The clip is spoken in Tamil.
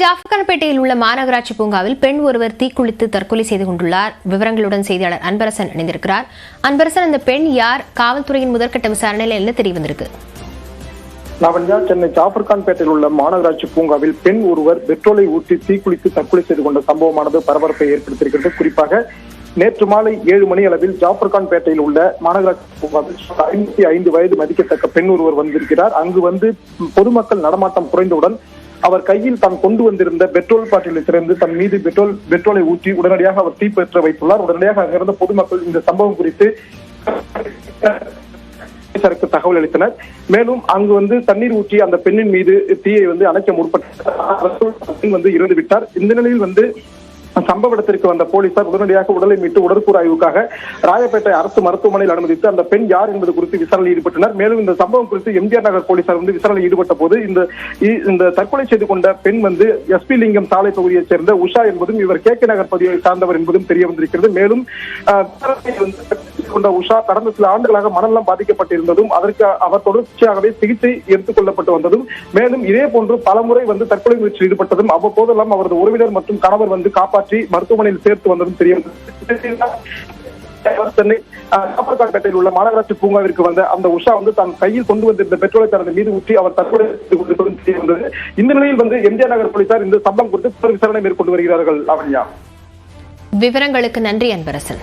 ஜாஃபர்கான்பேட்டையில் உள்ள மாநகராட்சி பூங்காவில் பெண் ஒருவர் தீக்குளித்து தற்கொலை செய்து கொண்டுள்ளார். விவரங்களுடன் செய்தியாளர் அன்பரசன் இணைந்திருக்கிறார். அன்பரசன் அந்த பெண் யார்? காவல்துறையின் முதற்கட்ட விசாரணையில் என்ன தெரிய வந்திருக்கு? நவன்யா சென்னை ஜாஃபர்கான்பேட்டையில் உள்ள மாநகராட்சி பூங்காவில் பெண் ஒருவர் பெட்ரோலை ஊற்றி தீக்குளித்து தற்கொலை செய்து கொண்ட சம்பவமானது பரபரப்பை ஏற்படுத்தியிருக்கிறது. குறிப்பாக நேற்று மாலை ஏழு மணி அளவில் ஜாஃபர்கான்பேட்டையில் உள்ள மாநகராட்சி பூங்காவில் ஐம்பத்தி ஐந்து வயது மதிக்கத்தக்க பெண் ஒருவர் வந்திருக்கிறார். அங்கு வந்து பொதுமக்கள் நடமாட்டம் குறைந்தவுடன் அவர் கையில் தான் கொண்டு வந்திருந்த பெட்ரோல் பாட்டிலை திறந்து தன் மீது பெட்ரோல் பெட்ரோலை ஊற்றி உடனடியாக அவர் தீப்பற்ற வைத்துள்ளார். உடனடியாக அங்கிருந்த பொதுமக்கள் இந்த சம்பவம் குறித்து போலீசாருக்கு தகவல் அளித்தனர். மேலும் அங்கு வந்து தண்ணீர் ஊற்றி அந்த பெண்ணின் மீது தீயை வந்து அணைக்க முற்பட்டார் வந்து இறந்து விட்டார் இந்த நிலையில் வந்து சம்பவ இடத்திற்கு வந்த போலீசார் உடனடியாக உடலை மீட்டு உடற்கூறு ஆய்வுக்காக ராயப்பேட்டை அரசு மருத்துவமனையில் அனுமதித்து அந்த பெண் யார் என்பது குறித்து விசாரணையில் ஈடுபட்டனர். மேலும் இந்த சம்பவம் குறித்து எம்ஜிஆர் நகர் போலீசார் வந்து விசாரணையில் ஈடுபட்ட போது இந்த இந்த தற்கொலை செய்து கொண்ட பெண் வந்து எஸ்பி லிங்கம் சாலை பகுதியைச் சேர்ந்த உஷா என்பதும் இவர் கே. கே. நகர் பகுதியை சார்ந்தவர் என்பதும் தெரிய வந்திருக்கிறது. மேலும் அஹ், கொண்ட உஷா கடந்த சில ஆண்டுகளாக மனநலம் பாதிக்கப்பட்டிருந்ததும் அதற்கு அவர் தொடர்ச்சியாகவே சிகிச்சை எடுத்துக் கொள்ளப்பட்டு வந்ததும் மேலும் இதே போன்று பலமுறை வந்து தற்கொலை முயற்சியில் ஈடுபட்டதும் அவ்வப்போதெல்லாம் அவரது உறவினர் மற்றும் கணவர் வந்து காப்பாற்றி மருத்துவமனையில் சேர்த்து வந்ததும் தெரிய சென்னை அஹ், உள்ள மாநகராட்சி பூங்காவிற்கு வந்த அந்த உஷா வந்து தன் கையில் கொண்டு வந்திருந்த பெட்ரோலை தனது மீது ஊற்றி அவர் தற்கொலை வந்தது. இந்த நிலையில் வந்து எம்ஜிஆர் நகர் போலீசார் இந்த சம்பவம் குறித்து விசாரணை மேற்கொண்டு வருகிறார்கள். லாவண்யா. விவரங்களுக்கு நன்றி அன்பரசன்.